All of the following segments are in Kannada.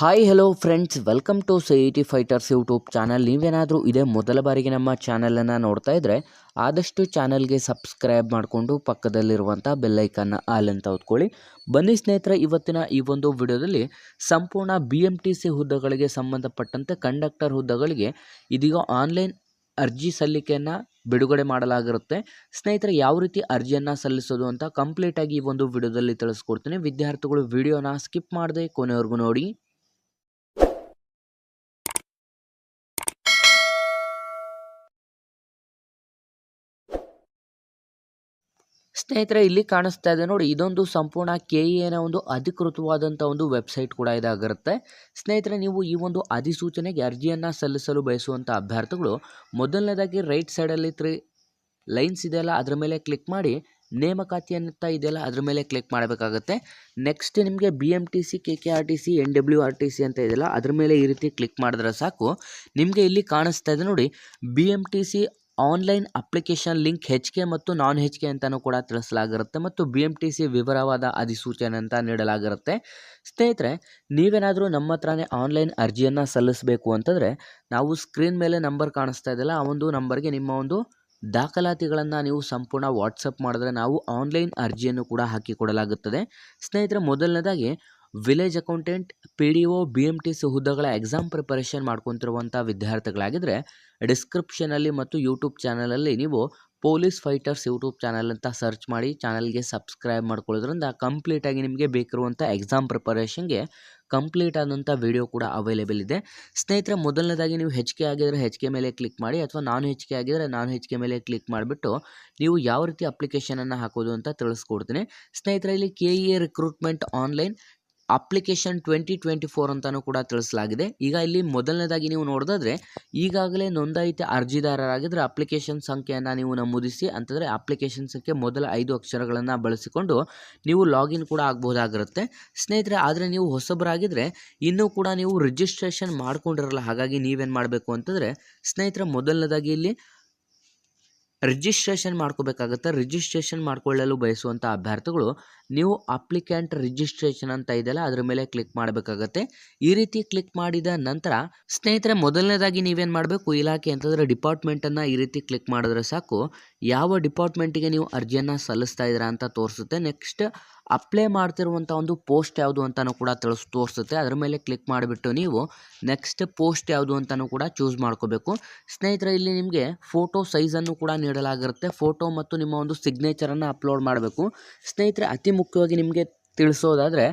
Hi hello friends welcome to C T fighters YouTube channel ನೀವೇನಾದರೂ ಇದೇ ಮೊದಲ ಬಾರಿಗೆ ನಮ್ಮ ಚಾನಲನ್ನು ನೋಡ್ತಾ ಇದ್ದರೆ ಆದಷ್ಟು ಚಾನಲ್ಗೆ ಸಬ್ಸ್ಕ್ರೈಬ್ ಮಾಡಿಕೊಂಡು ಪಕ್ಕದಲ್ಲಿರುವಂಥ ಬೆಲ್ಲೈಕನ್ನ ಆಲ್ ಅಂತ ಓದ್ಕೊಳ್ಳಿ ಬನ್ನಿ ಸ್ನೇಹಿತರೆ, ಇವತ್ತಿನ ಈ ಒಂದು ವಿಡಿಯೋದಲ್ಲಿ ಸಂಪೂರ್ಣ ಬಿ ಎಂ ಟಿ ಸಿ ಹುದ್ದೆಗಳಿಗೆ ಸಂಬಂಧಪಟ್ಟಂತೆ ಕಂಡಕ್ಟರ್ ಹುದ್ದೆಗಳಿಗೆ ಇದೀಗ ಆನ್ಲೈನ್ ಅರ್ಜಿ ಸಲ್ಲಿಕೆಯನ್ನು ಬಿಡುಗಡೆ ಮಾಡಲಾಗಿರುತ್ತೆ. ಸ್ನೇಹಿತರೆ, ಯಾವ ರೀತಿ ಅರ್ಜಿಯನ್ನು ಸಲ್ಲಿಸೋದು ಅಂತ ಕಂಪ್ಲೀಟಾಗಿ ಈ ಒಂದು ವಿಡಿಯೋದಲ್ಲಿ ತಿಳಿಸ್ಕೊಡ್ತೀನಿ. ವಿದ್ಯಾರ್ಥಿಗಳು ವಿಡಿಯೋನ ಸ್ಕಿಪ್ ಮಾಡದೆ ಕೊನೆವರೆಗೂ ನೋಡಿ. ಸ್ನೇಹಿತರೆ, ಇಲ್ಲಿ ಕಾಣಿಸ್ತಾ ಇದೆ ನೋಡಿ, ಇದೊಂದು ಸಂಪೂರ್ಣ ಕೆ ಎನ ಒಂದು ಅಧಿಕೃತವಾದಂಥ ಒಂದು ವೆಬ್ಸೈಟ್ ಕೂಡ ಇದಾಗಿರುತ್ತೆ. ಸ್ನೇಹಿತರೆ, ನೀವು ಈ ಒಂದು ಅಧಿಸೂಚನೆಗೆ ಅರ್ಜಿಯನ್ನು ಸಲ್ಲಿಸಲು ಬಯಸುವಂಥ ಅಭ್ಯರ್ಥಿಗಳು, ಮೊದಲನೇದಾಗಿ ರೈಟ್ ಸೈಡಲ್ಲಿ ತ್ರೀ ಲೈನ್ಸ್ ಇದೆಯಲ್ಲ, ಅದರ ಮೇಲೆ ಕ್ಲಿಕ್ ಮಾಡಿ, ನೇಮಕಾತಿ ಅಂತ ಇದೆಯಲ್ಲ, ಅದ್ರ ಮೇಲೆ ಕ್ಲಿಕ್ ಮಾಡಬೇಕಾಗುತ್ತೆ. ನೆಕ್ಸ್ಟ್ ನಿಮಗೆ B M T C, K K R T C, N W R T C ಅಂತ ಇದೆಯಲ್ಲ, ಅದ್ರ ಮೇಲೆ ಈ ರೀತಿ ಕ್ಲಿಕ್ ಮಾಡಿದ್ರೆ ಸಾಕು. ನಿಮಗೆ ಇಲ್ಲಿ ಕಾಣಿಸ್ತಾ ಇದೆ ನೋಡಿ, B M T C online application link H K ಮತ್ತು ನಾನ್ ಹೆಚ್ ಕೆ ಅಂತಲೂ ಕೂಡ ತಿಳಿಸಲಾಗಿರುತ್ತೆ ಮತ್ತು ಬಿ ಎಂ ಟಿ ಸಿ ವಿವರವಾದ ಅಧಿಸೂಚನೆ ಅಂತ ನೀಡಲಾಗಿರುತ್ತೆ. ಸ್ನೇಹಿತರೆ, ನೀವೇನಾದರೂ ನಮ್ಮ ಹತ್ರನೇ ಆನ್ಲೈನ್ ಅರ್ಜಿಯನ್ನು ಸಲ್ಲಿಸಬೇಕು ಅಂತಂದರೆ ನಾವು ಸ್ಕ್ರೀನ್ ಮೇಲೆ ನಂಬರ್ ಕಾಣಿಸ್ತಾ ಇದೆಯಲ್ಲ, ಆ ಒಂದು ನಂಬರ್ಗೆ ನಿಮ್ಮ ಒಂದು ದಾಖಲಾತಿಗಳನ್ನು ನೀವು ಸಂಪೂರ್ಣ ವಾಟ್ಸಪ್ ಮಾಡಿದ್ರೆ ನಾವು ಆನ್ಲೈನ್ ಅರ್ಜಿಯನ್ನು ಕೂಡ ಹಾಕಿಕೊಡಲಾಗುತ್ತದೆ ಸ್ನೇಹಿತರೆ, ಮೊದಲನೇದಾಗಿ village accountant, P D O, B M T C ಹುದ್ದೆಗಳ ಎಕ್ಸಾಮ್ ಪ್ರಿಪರೇಷನ್ ಮಾಡ್ಕೊತಿರುವಂಥ ವಿದ್ಯಾರ್ಥಿಗಳಾಗಿದ್ದರೆ ಡಿಸ್ಕ್ರಿಪ್ಷನಲ್ಲಿ ಮತ್ತು ಯೂಟ್ಯೂಬ್ ಚಾನಲಲ್ಲಿ ನೀವು ಪೊಲೀಸ್ ಫೈಟರ್ಸ್ ಯೂಟ್ಯೂಬ್ ಚಾನಲ್ ಅಂತ ಸರ್ಚ್ ಮಾಡಿ ಚಾನಲ್ಗೆ ಸಬ್ಸ್ಕ್ರೈಬ್ ಮಾಡ್ಕೊಳ್ಳೋದ್ರಿಂದ ಕಂಪ್ಲೀಟಾಗಿ ನಿಮಗೆ ಬೇಕಿರುವಂಥ ಎಕ್ಸಾಮ್ ಪ್ರಿಪರೇಷನ್ಗೆ ಕಂಪ್ಲೀಟ್ ಆದಂಥ ವಿಡಿಯೋ ಕೂಡ ಅವೈಲೇಬಲ್ ಇದೆ. ಸ್ನೇಹಿತರೆ, ಮೊದಲನೇದಾಗಿ ನೀವು ಹೆಚ್ ಆಗಿದರೆ ಆಗಿದ್ರೆ ಹೆಚ್ ಕೆ ಮೇಲೆ ಕ್ಲಿಕ್ ಮಾಡಿ ಅಥವಾ ನಾನು ಹೆಚ್ ಕೆ ನಾನು ನಾನ್ ಹೆಚ್ ಕೆ ಮೇಲೆ ಕ್ಲಿಕ್ ಮಾಡಿಬಿಟ್ಟು ನೀವು ಯಾವ ರೀತಿ ಅಪ್ಲಿಕೇಶನನ್ನು ಹಾಕೋದು ಅಂತ ತಿಳಿಸ್ಕೊಡ್ತೀನಿ. ಸ್ನೇಹಿತರೆ, ಇಲ್ಲಿ K E A recruitment online application twenty twenty four ಅಂತಲೂ ಕೂಡ ತಿಳಿಸಲಾಗಿದೆ. ಈಗ ಇಲ್ಲಿ ಮೊದಲನೇದಾಗಿ ನೀವು ನೋಡೋದಾದ್ರೆ, ಈಗಾಗಲೇ ನೋಂದಾಯಿತ ಅರ್ಜಿದಾರರಾಗಿದ್ದರೆ ಅಪ್ಲಿಕೇಶನ್ ಸಂಖ್ಯೆಯನ್ನು ನೀವು ನಮೂದಿಸಿ, ಅಂತಂದರೆ ಅಪ್ಲಿಕೇಶನ್ ಸಂಖ್ಯೆ ಮೊದಲ ಐದು ಅಕ್ಷರಗಳನ್ನು ಬಳಸಿಕೊಂಡು ನೀವು ಲಾಗಿನ್ ಕೂಡ ಆಗ್ಬೋದಾಗಿರುತ್ತೆ ಸ್ನೇಹಿತರೆ, ಆದರೆ ನೀವು ಹೊಸಬರಾಗಿದ್ದರೆ ಇನ್ನೂ ಕೂಡ ನೀವು ರಿಜಿಸ್ಟ್ರೇಷನ್ ಮಾಡ್ಕೊಂಡಿರಲ್ಲ, ಹಾಗಾಗಿ ನೀವೇನು ಮಾಡಬೇಕು ಅಂತಂದರೆ, ಸ್ನೇಹಿತರೆ, ಮೊದಲನೇದಾಗಿ ಇಲ್ಲಿ ರಿಜಿಸ್ಟ್ರೇಷನ್ ಮಾಡ್ಕೋಬೇಕಾಗತ್ತೆ. ರಿಜಿಸ್ಟ್ರೇಷನ್ ಮಾಡ್ಕೊಳ್ಳಲು ಬಯಸುವಂಥ ಅಭ್ಯರ್ಥಿಗಳು ನೀವು ಅಪ್ಲಿಕ್ಯಾಂಟ್ ರಿಜಿಸ್ಟ್ರೇಷನ್ ಅಂತ ಇದೆಯಲ್ಲ, ಅದ್ರ ಮೇಲೆ ಕ್ಲಿಕ್ ಮಾಡಬೇಕಾಗತ್ತೆ. ಈ ರೀತಿ ಕ್ಲಿಕ್ ಮಾಡಿದ ನಂತರ ಸ್ನೇಹಿತರೆ, ಮೊದಲನೇದಾಗಿ ನೀವೇನು ಮಾಡಬೇಕು? ಇಲಾಖೆ ಅಂತಂದರೆ ಡಿಪಾರ್ಟ್ಮೆಂಟನ್ನು ಈ ರೀತಿ ಕ್ಲಿಕ್ ಮಾಡಿದ್ರೆ ಸಾಕು. ಯಾವ ಡಿಪಾರ್ಟ್ಮೆಂಟಿಗೆ ನೀವು ಅರ್ಜಿಯನ್ನು ಸಲ್ಲಿಸ್ತಾ ಇದ್ದೀರಾ ಅಂತ ತೋರಿಸುತ್ತೆ. ನೆಕ್ಸ್ಟ್ ಅಪ್ಲೈ ಮಾಡ್ತಿರುವಂಥ ಒಂದು ಪೋಸ್ಟ್ ಯಾವುದು ಅಂತಲೂ ಕೂಡ ತಿಳಿಸ್, ತೋರಿಸುತ್ತೆ. ಅದರ ಮೇಲೆ ಕ್ಲಿಕ್ ಮಾಡಿಬಿಟ್ಟು ನೀವು ನೆಕ್ಸ್ಟ್ ಪೋಸ್ಟ್ ಯಾವುದು ಅಂತಲೂ ಕೂಡ ಚೂಸ್ ಮಾಡ್ಕೋಬೇಕು. ಸ್ನೇಹಿತರೆ, ಇಲ್ಲಿ ನಿಮಗೆ ಫೋಟೋ ಸೈಜನ್ನು ಕೂಡ ನೀಡಲಾಗಿರುತ್ತೆ. ಫೋಟೋ ಮತ್ತು ನಿಮ್ಮ ಒಂದು ಸಿಗ್ನೇಚರನ್ನು ಅಪ್ಲೋಡ್ ಮಾಡಬೇಕು. ಸ್ನೇಹಿತರೆ, ಅತಿ ಮುಖ್ಯವಾಗಿ ನಿಮಗೆ ತಿಳಿಸೋದಾದರೆ,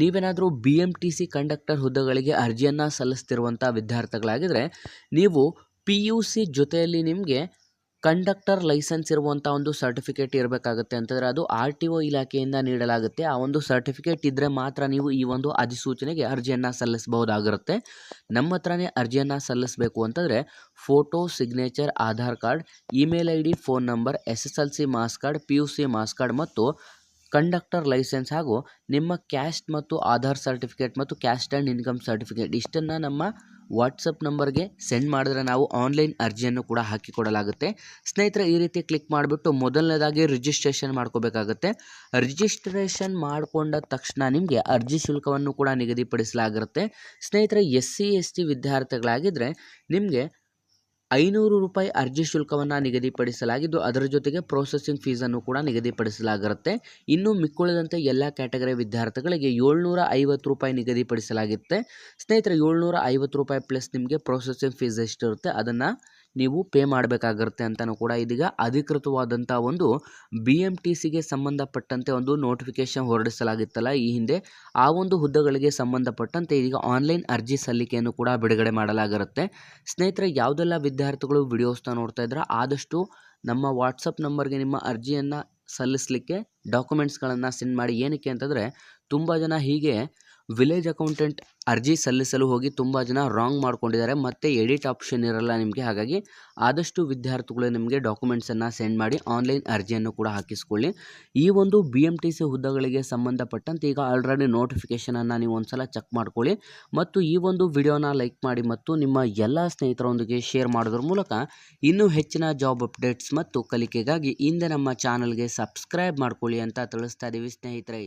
ನೀವೇನಾದರೂ B M T C conductor ಹುದ್ದೆಗಳಿಗೆ ಅರ್ಜಿಯನ್ನು ಸಲ್ಲಿಸ್ತಿರುವಂಥ ವಿದ್ಯಾರ್ಥಿಗಳಾಗಿದ್ದರೆ ನೀವು ಪಿ ಯು ಸಿ ಜೊತೆಯಲ್ಲಿ ನಿಮಗೆ ಕಂಡಕ್ಟರ್ ಲೈಸೆನ್ಸ್ ಇರುವಂಥ ಒಂದು ಸರ್ಟಿಫಿಕೇಟ್ ಇರಬೇಕಾಗುತ್ತೆ ಅಂತಂದರೆ ಅದು ಆರ್ ಟಿ ಒ ಇಲಾಖೆಯಿಂದ ನೀಡಲಾಗುತ್ತೆ. ಆ ಒಂದು ಸರ್ಟಿಫಿಕೇಟ್ ಇದ್ದರೆ ಮಾತ್ರ ನೀವು ಈ ಒಂದು ಅಧಿಸೂಚನೆಗೆ ಅರ್ಜಿಯನ್ನು ಸಲ್ಲಿಸಬಹುದಾಗಿರುತ್ತೆ. ನಮ್ಮ ಹತ್ರನೇ ಅರ್ಜಿಯನ್ನು ಸಲ್ಲಿಸಬೇಕು ಅಂತಂದರೆ photo, signature, Aadhaar card, email I D phone number, S S L C marks card P U C marks card ಮತ್ತು ಕಂಡಕ್ಟರ್ ಲೈಸೆನ್ಸ್ ಹಾಗೂ ನಿಮ್ಮ ಕ್ಯಾಸ್ಟ್ ಮತ್ತು ಆಧಾರ್ ಸರ್ಟಿಫಿಕೇಟ್ ಮತ್ತು ಕ್ಯಾಸ್ಟ್ ಆ್ಯಂಡ್ ಇನ್ಕಮ್ ಸರ್ಟಿಫಿಕೇಟ್ ಇಷ್ಟನ್ನು ನಮ್ಮ ವಾಟ್ಸಪ್ ನಂಬರ್ಗೆ ಸೆಂಡ್ ಮಾಡಿದ್ರೆ ನಾವು ಆನ್ಲೈನ್ ಅರ್ಜಿಯನ್ನು ಕೂಡ ಹಾಕಿಕೊಡಲಾಗುತ್ತೆ. ಸ್ನೇಹಿತರೆ, ಈ ರೀತಿ ಕ್ಲಿಕ್ ಮಾಡಿಬಿಟ್ಟು ಮೊದಲನೇದಾಗಿ ರಿಜಿಸ್ಟ್ರೇಷನ್ ಮಾಡ್ಕೋಬೇಕಾಗುತ್ತೆ. ರಿಜಿಸ್ಟ್ರೇಷನ್ ಮಾಡಿಕೊಂಡ ತಕ್ಷಣ ನಿಮಗೆ ಅರ್ಜಿ ಶುಲ್ಕವನ್ನು ಕೂಡ ನಿಗದಿಪಡಿಸಲಾಗಿರುತ್ತೆ. ಸ್ನೇಹಿತರೆ ಎಸ್ ಸಿ ಎಸ್ ಟಿ ವಿದ್ಯಾರ್ಥಿಗಳಾಗಿದ್ದರೆ ನಿಮಗೆ ಐನೂರು ರೂಪಾಯಿ ಅರ್ಜಿ ಶುಲ್ಕವನ್ನು ನಿಗದಿಪಡಿಸಲಾಗಿದ್ದು, ಅದರ ಜೊತೆಗೆ ಪ್ರೊಸೆಸಿಂಗ್ ಫೀಸನ್ನು ಕೂಡ ನಿಗದಿಪಡಿಸಲಾಗಿರುತ್ತೆ. ಇನ್ನು ಮಿಕ್ಕುಳಿದಂತೆ ಎಲ್ಲ ಕ್ಯಾಟಗರಿ ವಿದ್ಯಾರ್ಥಿಗಳಿಗೆ ಏಳ್ನೂರ ಐವತ್ತು ರೂಪಾಯಿ ನಿಗದಿಪಡಿಸಲಾಗುತ್ತೆ ಸ್ನೇಹಿತರೆ ಏಳ್ನೂರ ಐವತ್ತು ರೂಪಾಯಿ ಪ್ಲಸ್ ನಿಮಗೆ ಪ್ರೊಸೆಸಿಂಗ್ ಫೀಸ್ ಎಷ್ಟಿರುತ್ತೆ, ಅದನ್ನು ನೀವು ಪೇ ಮಾಡಬೇಕಾಗಿರುತ್ತೆ ಅಂತಲೂ ಕೂಡ ಇದೀಗ ಅಧಿಕೃತವಾದಂಥ ಒಂದು ಬಿ ಎಂ ಟಿ ಸಿಗೆ ಸಂಬಂಧಪಟ್ಟಂತೆ ಒಂದು ನೋಟಿಫಿಕೇಶನ್ ಹೊರಡಿಸಲಾಗಿತ್ತಲ್ಲ ಈ ಹಿಂದೆ. ಆ ಒಂದು ಹುದ್ದೆಗಳಿಗೆ ಸಂಬಂಧಪಟ್ಟಂತೆ ಈಗ ಆನ್ಲೈನ್ ಅರ್ಜಿ ಸಲ್ಲಿಕೆಯನ್ನು ಕೂಡ ಬಿಡುಗಡೆ ಮಾಡಲಾಗಿರುತ್ತೆ. ಸ್ನೇಹಿತರೆ, ಯಾವುದೆಲ್ಲ ವಿದ್ಯಾರ್ಥಿಗಳು ವಿಡಿಯೋಸ್ನ ನೋಡ್ತಾ ಇದ್ರೆ, ಆದಷ್ಟು ನಮ್ಮ ವಾಟ್ಸಪ್ ನಂಬರ್ಗೆ ನಿಮ್ಮ ಅರ್ಜಿಯನ್ನು ಸಲ್ಲಿಸಲಿಕ್ಕೆ ಡಾಕ್ಯುಮೆಂಟ್ಸ್ಗಳನ್ನು ಸೆಂಡ್ ಮಾಡಿ. ಏನಕ್ಕೆ ಅಂತಂದರೆ, ತುಂಬ ಜನ ಹೀಗೆ ವಿಲೇಜ್ ಅಕೌಂಟೆಂಟ್ ಅರ್ಜಿ ಸಲ್ಲಿಸಲು ಹೋಗಿ ತುಂಬ ಜನ ರಾಂಗ್ ಮಾಡ್ಕೊಂಡಿದ್ದಾರೆ. ಮತ್ತು ಎಡಿಟ್ ಆಪ್ಷನ್ ಇರಲ್ಲ ನಿಮಗೆ. ಹಾಗಾಗಿ ಆದಷ್ಟು ವಿದ್ಯಾರ್ಥಿಗಳು ನಿಮಗೆ ಡಾಕ್ಯುಮೆಂಟ್ಸನ್ನು ಸೆಂಡ್ ಮಾಡಿ ಆನ್ಲೈನ್ ಅರ್ಜಿಯನ್ನು ಕೂಡ ಹಾಕಿಸ್ಕೊಳ್ಳಿ. ಈ ಒಂದು ಬಿ ಎಂ ಟಿ ಸಿ ಹುದ್ದೆಗಳಿಗೆ ಸಂಬಂಧಪಟ್ಟಂತೆ ಈಗ ಆಲ್ರೆಡಿ ನೋಟಿಫಿಕೇಷನನ್ನು ನೀವು ಒಂದು ಸಲ ಚೆಕ್ ಮಾಡ್ಕೊಳ್ಳಿ. ಮತ್ತು ಈ ಒಂದು ವಿಡಿಯೋನ ಲೈಕ್ ಮಾಡಿ ಮತ್ತು ನಿಮ್ಮ ಎಲ್ಲ ಸ್ನೇಹಿತರೊಂದಿಗೆ ಶೇರ್ ಮಾಡೋದ್ರ ಮೂಲಕ ಇನ್ನೂ ಹೆಚ್ಚಿನ ಜಾಬ್ ಅಪ್ಡೇಟ್ಸ್ ಮತ್ತು ಕಲಿಕೆಗಾಗಿ ಹಿಂದೆ ನಮ್ಮ ಚಾನಲ್ಗೆ ಸಬ್ಸ್ಕ್ರೈಬ್ ಮಾಡ್ಕೊಳ್ಳಿ ಅಂತ ತಿಳಿಸ್ತಾ ಇದ್ದೀವಿ ಸ್ನೇಹಿತರೆ.